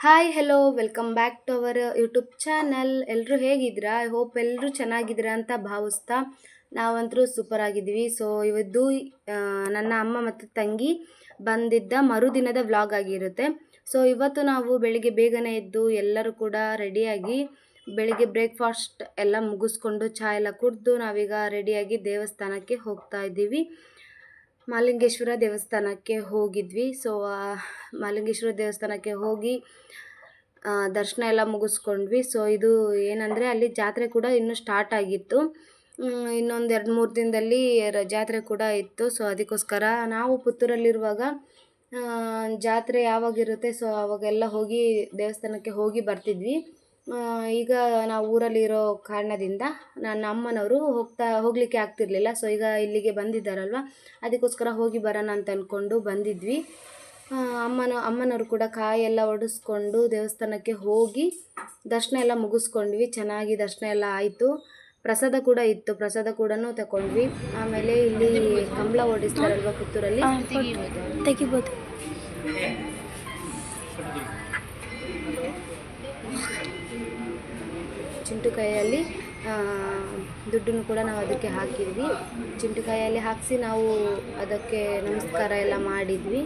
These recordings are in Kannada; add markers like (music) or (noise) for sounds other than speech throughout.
Hi hello welcome back to our YouTube channel ಎಲ್ಲರೂ ಹೇಗಿದ್ದೀರಾ? ಐ ಹೋಪ್ ಎಲ್ಲರೂ ಚೆನ್ನಾಗಿದ್ದೀರಾ ಅಂತ ಭಾವಿಸ್ತಾ ನಾವಂತರೂ ಸೂಪರ್ ಆಗಿದ್ದೀವಿ. ಸೊ ಇವತ್ತು ನನ್ನ ಅಮ್ಮ ಮತ್ತು ತಂಗಿ ಬಂದಿದ್ದ ಮರುದಿನದ ವ್ಲಾಗ್ ಆಗಿರುತ್ತೆ. ಸೊ ಇವತ್ತು ನಾವು ಬೆಳಿಗ್ಗೆ ಬೇಗನೆ ಎದ್ದು ಎಲ್ಲರೂ ಕೂಡ ರೆಡಿಯಾಗಿ ಬೆಳಿಗ್ಗೆ ಬ್ರೇಕ್ಫಾಸ್ಟ್ ಎಲ್ಲ ಮುಗಿಸ್ಕೊಂಡು ಚಹಾ ಎಲ್ಲ ಕುಡಿದು ನಾವೀಗ ರೆಡಿಯಾಗಿ ದೇವಸ್ಥಾನಕ್ಕೆ ಹೋಗ್ತಾ ಇದ್ದೀವಿ. ಮಾಲಿಂಗೇಶ್ವರ ದೇವಸ್ಥಾನಕ್ಕೆ ಹೋಗಿದ್ವಿ. ಸೊ ಮಾಲಿಂಗೇಶ್ವರ ದೇವಸ್ಥಾನಕ್ಕೆ ಹೋಗಿ ದರ್ಶನ ಎಲ್ಲ ಮುಗಿಸ್ಕೊಂಡ್ವಿ. ಸೊ ಇದು ಏನಂದರೆ ಅಲ್ಲಿ ಜಾತ್ರೆ ಕೂಡ ಇನ್ನೂ ಸ್ಟಾರ್ಟ್ ಆಗಿತ್ತು. ಇನ್ನೊಂದು ಎರಡು ಮೂರು ದಿನದಲ್ಲಿ ಜಾತ್ರೆ ಕೂಡ ಇತ್ತು. ಸೊ ಅದಕ್ಕೋಸ್ಕರ ನಾವು ಪುತ್ತೂರಲ್ಲಿರುವಾಗ ಜಾತ್ರೆ ಯಾವಾಗಿರುತ್ತೆ ಸೊ ಅವಾಗೆಲ್ಲ ಹೋಗಿ ದೇವಸ್ಥಾನಕ್ಕೆ ಹೋಗಿ ಬರ್ತಿದ್ವಿ. ಈಗ ನಾವು ಊರಲ್ಲಿರೋ ಕಾರಣದಿಂದ ನನ್ನ ಅಮ್ಮನವರು ಹೋಗ್ತಾ, ಹೋಗಲಿಕ್ಕೆ ಆಗ್ತಿರ್ಲಿಲ್ಲ. ಸೊ ಈಗ ಇಲ್ಲಿಗೆ ಬಂದಿದ್ದಾರಲ್ವ? ಅದಕ್ಕೋಸ್ಕರ ಹೋಗಿ ಬರೋಣ ಅಂತ ಅಂದ್ಕೊಂಡು ಬಂದಿದ್ವಿ. ಅಮ್ಮನ, ಅಮ್ಮನವರು ಕೂಡ ಕಾಯೆಲ್ಲ ಒಡಿಸ್ಕೊಂಡು ದೇವಸ್ಥಾನಕ್ಕೆ ಹೋಗಿ ದರ್ಶನ ಎಲ್ಲ ಮುಗಿಸ್ಕೊಂಡ್ವಿ. ಚೆನ್ನಾಗಿ ದರ್ಶನ ಎಲ್ಲ ಆಯಿತು. ಪ್ರಸಾದ ಕೂಡ ಇತ್ತು. ಪ್ರಸಾದ ಕೂಡ ತಗೊಂಡ್ವಿ ಆಮೇಲೆ ಇಲ್ಲಿ ಕಂಬಳ ಓಡಿಸ್ತಾರಲ್ವ ಪುತ್ತೂರಲ್ಲಿ? ತೆಗಿಬೋದು. ಚಿಂಟು ಕೈಯಲ್ಲಿ ದುಡ್ಡನ್ನು ಕೂಡ ನಾವು ಅದಕ್ಕೆ ಹಾಕಿದ್ವಿ. ಚಿಂಟು ಕೈಯಲ್ಲಿ ಹಾಕಿಸಿ ನಾವು ಅದಕ್ಕೆ ನಮಸ್ಕಾರ ಎಲ್ಲ ಮಾಡಿದ್ವಿ.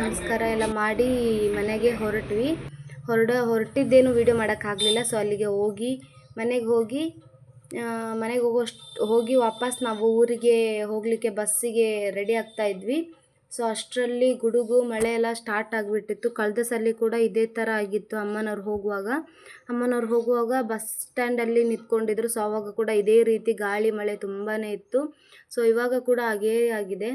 ನಮಸ್ಕಾರ ಎಲ್ಲ ಮಾಡಿ ಮನೆಗೆ ಹೊರಟ್ವಿ. ಹೊರಡ, ಹೊರಟಿದ್ದೇನು ವೀಡಿಯೋ ಮಾಡೋಕ್ಕಾಗಲಿಲ್ಲ. ಸೊ ಅಲ್ಲಿಗೆ ಹೋಗಿ, ಮನೆಗೆ ಹೋಗಿ ಮನೆಗೆ ಹೋಗೋಷ್ಟು ಹೋಗಿ ವಾಪಸ್ ನಾವು ಊರಿಗೆ ಹೋಗಲಿಕ್ಕೆ ಬಸ್ಸಿಗೆ ರೆಡಿ ಆಗ್ತಾ ಇದ್ವಿ. ಸೊ ಅಷ್ಟರಲ್ಲಿ ಗುಡುಗು ಮಳೆ ಎಲ್ಲ ಸ್ಟಾರ್ಟ್ ಆಗಿಬಿಟ್ಟಿತ್ತು. ಕಳೆದ ಸಲ ಕೂಡ ಇದೇ ಥರ ಆಗಿತ್ತು ಅಮ್ಮನವ್ರು ಹೋಗುವಾಗ. ಅಮ್ಮನವ್ರು ಹೋಗುವಾಗ ಬಸ್ ಸ್ಟ್ಯಾಂಡಲ್ಲಿ ನಿಂತ್ಕೊಂಡಿದ್ರು. ಸೊ ಅವಾಗ ಕೂಡ ಇದೇ ರೀತಿ ಗಾಳಿ ಮಳೆ ತುಂಬಾ ಇತ್ತು. ಸೊ ಇವಾಗ ಕೂಡ ಹಾಗೇ ಆಗಿದೆ.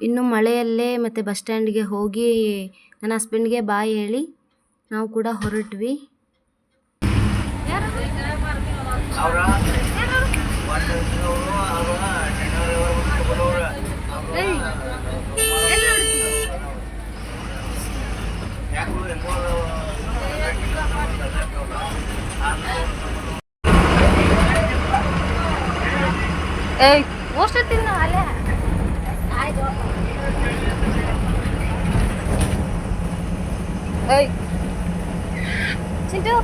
ಇನ್ನು ಮಳೆಯಲ್ಲೇ ಮತ್ತು ಬಸ್ ಸ್ಟ್ಯಾಂಡ್ಗೆ ಹೋಗಿ ನನ್ನ ಹಸ್ಬೆಂಡ್ಗೆ ಬಾಯ್ ಹೇಳಿ. ನಾವು ಕೂಡ ಹೊರಟ್ವಿ. ಏಯ್ ಅಷ್ಟು ತಿನ್ನ ಅಲ್ಲೇ ಏಯ್ ಚಿಂಟು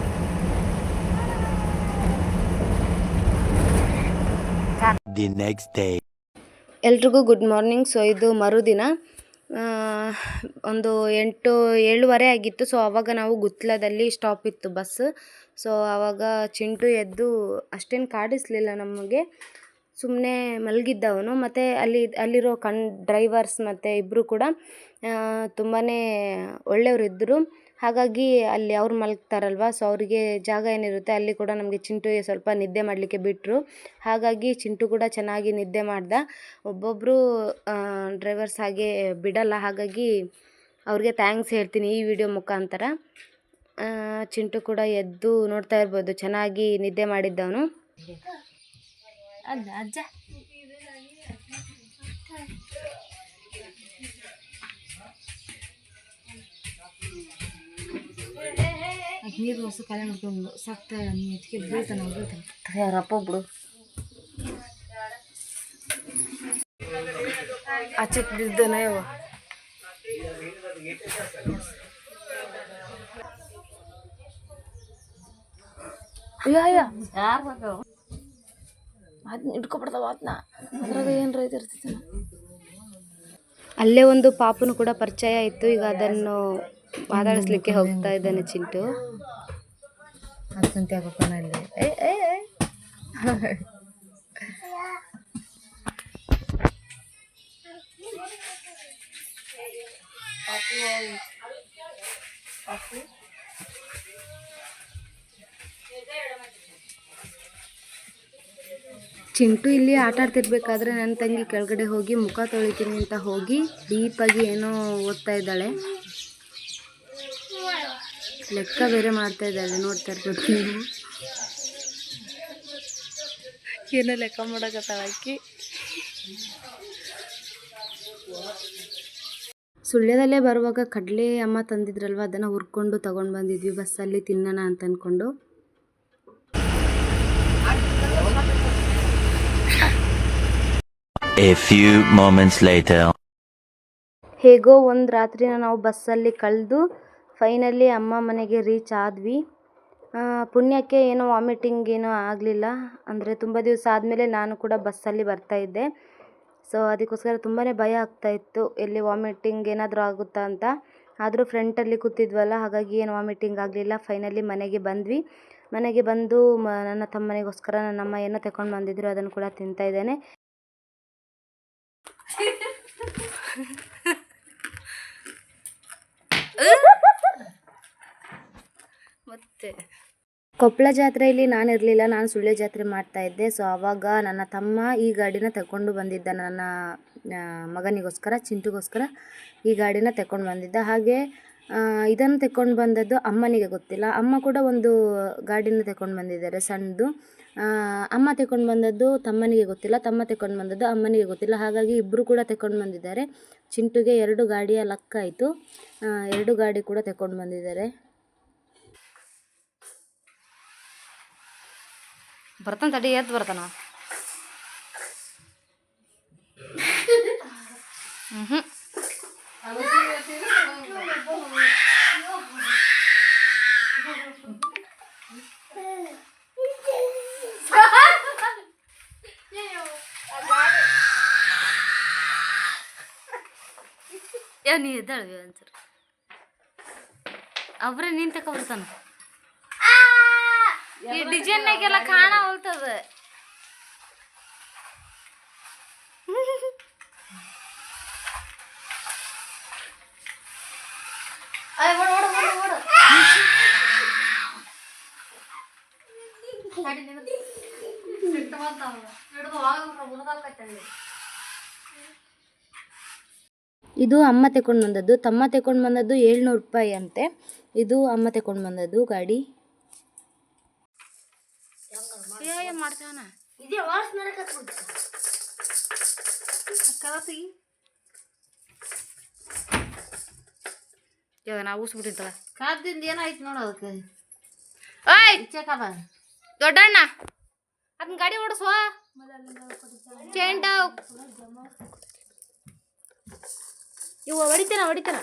the ನೆಕ್ಸ್ಟ್ ಡೇ ಎಲ್ರಿಗೂ ಗುಡ್ ಮಾರ್ನಿಂಗ್ ಸೊ ಇದು ಮರುದಿನ. ಆ, ಒಂದು ಎಂಟು ಏಳುವರೆ ಆಗಿತ್ತು. ಸೊ ಆವಾಗ ನಾವು ಗುತ್ಲದಲ್ಲಿ ಸ್ಟಾಪ್ ಇತ್ತು ಬಸ್ ಸೊ ಆವಾಗ ಚಿಂಟು ಎದ್ದು ಅಷ್ಟೇನು ಕಾಡಿಸ್ಲಿಲ್ಲ ನಮಗೆ. ಸುಮ್ಮನೆ ಮಲಗಿದ್ದವನು. ಮತ್ತು ಅಲ್ಲಿ ಅಲ್ಲಿರೋ ಕಣ್ ಡ್ರೈವರ್ಸ್ ಮತ್ತು ಇಬ್ಬರು ಕೂಡ ತುಂಬಾ ಒಳ್ಳೆಯವರಿದ್ದರು ಹಾಗಾಗಿ ಅಲ್ಲಿ ಅವ್ರು ಮಲಗ್ತಾರಲ್ವ ಸೊ ಅವರಿಗೆ ಜಾಗ ಏನಿರುತ್ತೆ ಅಲ್ಲಿ ಕೂಡ ನಮಗೆ ಚಿಂಟುಗೆ ಸ್ವಲ್ಪ ನಿದ್ದೆ ಮಾಡಲಿಕ್ಕೆ ಬಿಟ್ಟರು ಹಾಗಾಗಿ ಚಿಂಟು ಕೂಡ ಚೆನ್ನಾಗಿ ನಿದ್ದೆ ಮಾಡ್ದ. ಒಬ್ಬೊಬ್ಬರು ಡ್ರೈವರ್ಸ್ ಹಾಗೆ ಬಿಡಲ್ಲ. ಹಾಗಾಗಿ ಅವ್ರಿಗೆ ಥ್ಯಾಂಕ್ಸ್ ಹೇಳ್ತೀನಿ ಈ ವಿಡಿಯೋ ಮುಖಾಂತರ. ಚಿಂಟು ಕೂಡ ಎದ್ದು ನೋಡ್ತಾ ಇರ್ಬೋದು, ಚೆನ್ನಾಗಿ ನಿದ್ದೆ ಮಾಡಿದ್ದವನು. ಅಜ್ಜ. ನೀರು ಹೊಸ ಕಲೆ ಹಿಡ್ಕೊಂಡು ಸತ್ತ ನೀ ಎತ್ಕೆ ಬೀಳ್ತಾನೆ ಬೀಳ್ತಾನೆ ಯಾರಪ್ಪ ಬಿಡು. ಆಚೆಕ್ ಬಿದ್ದಾನ ಅಯ್ಯ ಅದನ್ನ ಹಿಡ್ಕೊಬಿಡ್ತಾವ ಅದನ್ನ ಅದ್ರಾಗ ಏನರ ಇದಿರ್ತೈತೆ ಅಲ್ಲೇ ಒಂದು ಪಾಪನು ಕೂಡ ಪರಿಚಯ ಇತ್ತು ಈಗ ಅದನ್ನು ಮಾತಾಡಿಸ್ಲಿಕ್ಕೆ ಹೋಗ್ತಾ ಇದ್ದಾನೆ ಚಿಂಟು. ಚಿಂಟು ಇಲ್ಲಿ ಆಟ ಆಡ್ತಿರ್ಬೇಕಾದ್ರೆ ನನ್ನ ತಂಗಿ ಕೆಳಗಡೆ ಹೋಗಿ ಮುಖ ತೊಳಿತೀನಿ ಅಂತ ಹೋಗಿ ಡೀಪಾಗಿ ಏನೋ ಓದ್ತಾ ಇದ್ದಾಳೆ. ಲೆಕ್ಕ ಬೇರೆ ಮಾಡ್ತಾ ಇದ್ದಾಳೆ ನೋಡ್ತಾ ಇರ್ಬೋದು ನೀವು. ಏನೋ ಲೆಕ್ಕ ಮಾಡಕತ್ತಾಳ ಆಕಿ. ಸುಳ್ಯದಲ್ಲೇ ಬರುವಾಗ ಕಡಲೆ ಅಮ್ಮ ತಂದಿದ್ರಲ್ವ ಅದನ್ನು ಹುರ್ಕೊಂಡು ತಗೊಂಡು ಬಂದಿದ್ವಿ ಬಸ್ಸಲ್ಲಿ ತಿನ್ನೋಣ ಅಂತ ಅಂದ್ಕೊಂಡು A few moments later. ಹೇಗೋ ಒಂದು ರಾತ್ರಿನ ನಾವು ಬಸ್ಸಲ್ಲಿ ಕಳೆದು ಫೈನಲಿ ಅಮ್ಮ ಮನೆಗೆ ರೀಚ್ ಆದ್ವಿ. ಪುಣ್ಯಕ್ಕೆ ಏನೋ ವಾಮಿಟಿಂಗ್ ಏನೋ ಆಗಲಿಲ್ಲ. ಅಂದರೆ ತುಂಬ ದಿವಸ ಆದಮೇಲೆ ನಾನು ಕೂಡ ಬಸ್ಸಲ್ಲಿ ಬರ್ತಾ ಇದ್ದೆ. ಸೊ ಅದಕ್ಕೋಸ್ಕರ ತುಂಬಾ ಭಯ ಆಗ್ತಾ ಇತ್ತು. ಎಲ್ಲಿ ವಾಮಿಟಿಂಗ್ ಏನಾದರೂ ಆಗುತ್ತಾ ಅಂತ. ಆದರೂ ಫ್ರೆಂಟಲ್ಲಿ ಕೂತಿದ್ವಲ್ಲ, ಹಾಗಾಗಿ ಏನು ವಾಮಿಟಿಂಗ್ ಆಗಲಿಲ್ಲ. ಫೈನಲಿ ಮನೆಗೆ ಬಂದ್ವಿ. ಮನೆಗೆ ಬಂದು ಮ, ನನ್ನ ತಮ್ಮನಿಗೋಸ್ಕರ ನನ್ನಮ್ಮ ಏನೋ ತಗೊಂಡು ಬಂದಿದ್ರು, ಅದನ್ನು ಕೂಡ ತಿಂತಾ ಇದ್ದೇನೆ. ಮತ್ತೆ? ಕೊಪ್ಪಳ ಜಾತ್ರೆಯಲ್ಲಿ ನಾನು ಇರಲಿಲ್ಲ, ನಾನು ಸುಳ್ಯ ಜಾತ್ರೆ ಮಾಡ್ತಾ ಇದ್ದೆ. ಸೊ ಆವಾಗ ನನ್ನ ತಮ್ಮ ಈ ಗಾಡಿನ ತಗೊಂಡು ಬಂದಿದ್ದ ನನ್ನ ಮಗನಿಗೋಸ್ಕರ, ಚಿಂಟುಗೋಸ್ಕರ ಈ ಗಾಡಿನ ತಗೊಂಡು ಬಂದಿದ್ದ. ಹಾಗೆ ಇದನ್ನು ತಗೊಂಡು ಬಂದದ್ದು ಅಮ್ಮನಿಗೆ ಗೊತ್ತಿಲ್ಲ. ಅಮ್ಮ ಕೂಡ ಒಂದು ಗಾಡಿನ ತಗೊಂಡು ಬಂದಿದ್ದಾರೆ, ಸಣ್ಣದು. ಅಮ್ಮ ತಗೊಂಡು ಬಂದದ್ದು ತಮ್ಮನಿಗೆ ಗೊತ್ತಿಲ್ಲ, ತಮ್ಮ ತಗೊಂಡು ಬಂದದ್ದು ಅಮ್ಮನಿಗೆ ಗೊತ್ತಿಲ್ಲ. ಹಾಗಾಗಿ ಇಬ್ಬರು ಕೂಡ ತಗೊಂಡು ಬಂದಿದ್ದಾರೆ. ಚಿಂಟುಗೆ ಎರಡು ಗಾಡಿಯ ಲಕ್ಕ ಆಯಿತು. ಎರಡು ಗಾಡಿ ಕೂಡ ತಗೊಂಡು ಬಂದಿದ್ದಾರೆ. ಬರ್ತಾನ ತಡಿ ಎದ್ದು ಬರ್ತಾನ. ಹ್ಞೂ ನೀ ಎದ್ದಾಳ್ವಿ ಒಂದ್ಸರಿ ಅವ್ರೆ ನೀನ್ ತಕ ಬರ್ತಾನ. ಈ ಡಿಸೈನ್ನಾಗೆಲ್ಲ ಕಾಣ (laughs) ಹೋಗ್ತದ ಇದು ಅಮ್ಮ ತಗೊಂಡು ಬಂದದ್ದು. ತಮ್ಮ ತಗೊಂಡು ಬಂದದ್ದು ಏಳ್ನೂರು ರೂಪಾಯಿ ಅಂತೆ. ಇದು ಅಮ್ಮ ತಗೊಂಡು ಬಂದದ್ದು ಗಾಡಿ. ಏನ್ ಮಾಡ್ತಾನ ಇವಾಗ ನಾವು ಊಸ್ಬಿಟ್ಟಿರ್ತಳ ಕಾದಿಂದ ಏನಾಯ್ತು ನೋಡು ಅದಕ್ಕೆ. ಓಯ್ ಚೆಕಪ್ಪ ದೊಡ್ಡಣ್ಣ! ಅದನ್ನ ಗಾಡಿ ಓಡಿಸುವ. ಚೇಂಟ ಇವ ಹೊಡಿತಾನ ಹೊಡಿತಾನ.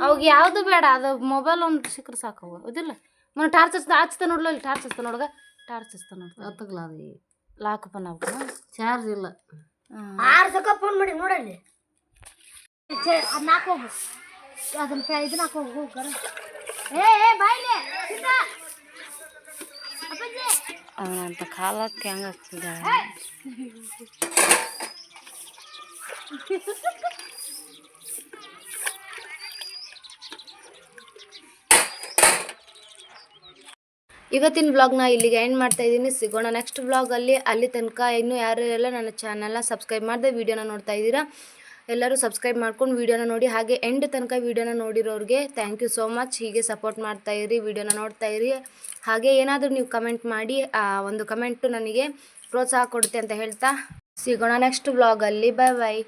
ಅವಾಗ ಯಾವುದು ಬೇಡ ಅದು ಮೊಬೈಲ್ ಒಂದು ಸಿಕ್ಕರೆ ಸಾಕು ಅವು ಅದಿಲ್ಲ ಮೊನ್ನೆ ಟಾರ್ಚ್ ಹಚ್ತಾ ಹಚ್ತ ನೋಡ್ಲ ಇಲ್ಲಿ ಟಾರ್ಚ್ ಹಚ್ತ ನೋಡ್ಗ? ಟಾರ್ಚ್ ಹಚ್ತ ನೋಡ್ಗ ಹತ್ತಗ್ಲ ಅದು? ಲಾಕಪ್ಪ ನಾವು. ಚಾರ್ಜ್ ಇಲ್ಲ. ಆರು ಸಕ ಫೋನ್ ಮಾಡಿ ನೋಡಲ್ಲಿ ಅದನ್ನ ಹಾಕೋಗು ಅದನ್ನ ಇದನ್ನ ಹಾಕೋಗು ಹೋಗ್ಕರ ಏ ಏ ಬಾಯ್ಲೆ ಅವನಂತ ಕಾಲಕ್ಕೆ ಹೆಂಗೆ ಇವತ್ತಿನ ವ್ಲಾಗ್ನ ಇಲ್ಲಿಗೆ ಎಂಡ್ ಮಾಡ್ತಾ ಇದ್ದೀನಿ. ಸಿಗೋಣ ನೆಕ್ಸ್ಟ್ ವ್ಲಾಗಲ್ಲಿ ಅಲ್ಲಿ. ತನಕ ಇನ್ನೂ ಯಾರು ಎಲ್ಲ ನನ್ನ ಚಾನಲ್ನ ಸಬ್ಸ್ಕ್ರೈಬ್ ಮಾಡಿದೆ ವೀಡಿಯೋನ ನೋಡ್ತಾ ಇದ್ದೀರಾ? ಎಲ್ಲರೂ ಸಬ್ಸ್ಕ್ರೈಬ್ ಮಾಡ್ಕೊಂಡು ವೀಡಿಯೋನ ನೋಡಿ. ಹಾಗೆ ಎಂಡ್ ತನಕ ವೀಡಿಯೋನ ನೋಡಿರೋರಿಗೆ ಥ್ಯಾಂಕ್ ಯು ಸೋ ಮಚ್ ಹೀಗೆ ಸಪೋರ್ಟ್ ಮಾಡ್ತಾ ಇರಿ ವೀಡಿಯೋನ ನೋಡ್ತಾ ಇರಿ. ಹಾಗೆ ಏನಾದರೂ ನೀವು ಕಮೆಂಟ್ ಮಾಡಿ ಒಂದು ಕಮೆಂಟು ನನಗೆ ಪ್ರೋತ್ಸಾಹ ಕೊಡುತ್ತೆ ಅಂತ ಹೇಳ್ತಾ ಸಿಗೋಣ ನೆಕ್ಸ್ಟ್ ವ್ಲಾಗಲ್ಲಿ ಬಾಯ್ ಬಾಯ್